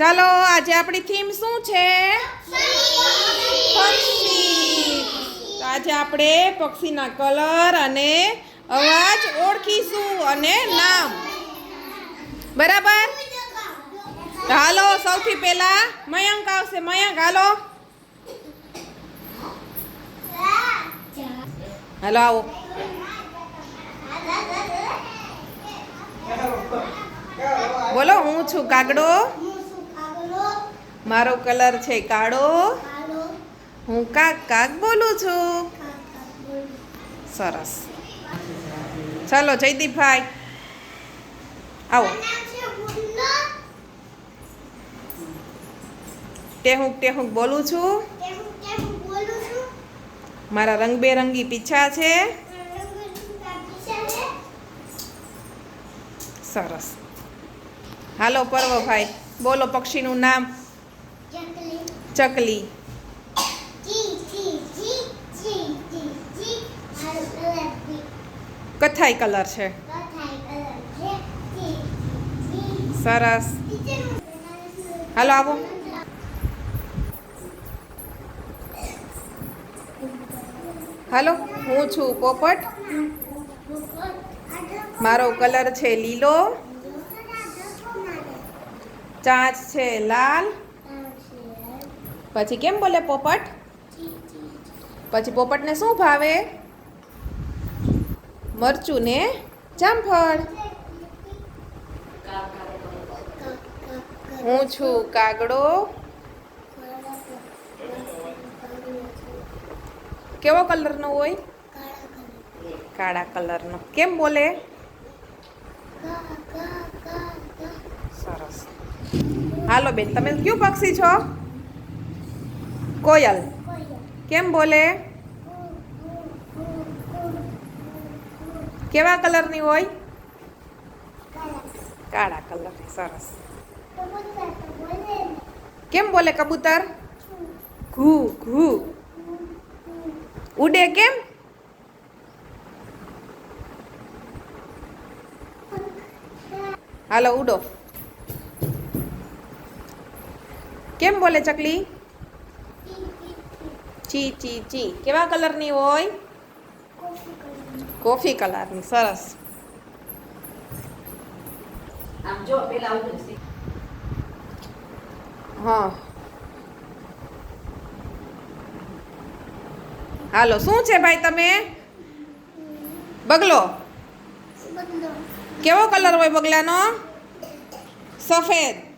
ચાલો, આજે આપણી થીમ શું છે? પક્ષી. આજે આપણે પક્ષીના કલર અને અવાજ ઓળખીશું અને નામ. બરાબર? હાલો, સૌથી પહેલા મયંક આવશે. મયંક, હાલો. હાલો, આવો. બોલો, હું છું, કાગડો? મારો કલર છે કાળો. હું કાક કાક બોલું છું. સરસ. ચાલો જયદીપભાઈ આવો. ટેહુંક ટેહુંક બોલું છું. મારા રંગબેરંગી પીછા છે. સરસ. હાલો પર્વભાઈ બોલો પક્ષીનું નામ. ચકલી. કથાઈ કલર છે. સરસ. હાલો આવો. હાલો, હું છું પોપટ. મારો કલર છે લીલો. ચાંચ છે લાલ. પછી કેમ બોલે પોપટ? પછી પોપટને શું ભાવે? મરચું ને જામફળ. હું છું કાગડો. કેવો કલરનો હોય? કાળા કલરનો. કેમ બોલે? સરસ. હાલો બેન, તમે કયું પક્ષી છો? કોયલ. કેમ બોલે? કેવા કલરની હોય? કાળા કલર. સરસ. કેમ બોલે કબૂતર? ઘૂ ઘૂ. ઉડે કેમ? હાલો, ઉડો. કેમ બોલે ચકલી? ચી ચી ચી કેવા કલરની હોય? કોફી કલરની સરસ. આમ જો પેલા ઊભી છે. હા. હાલો શું છે ભાઈ તમે? બગલો. કેવો કલર હોય બગલાનો? સફેદ.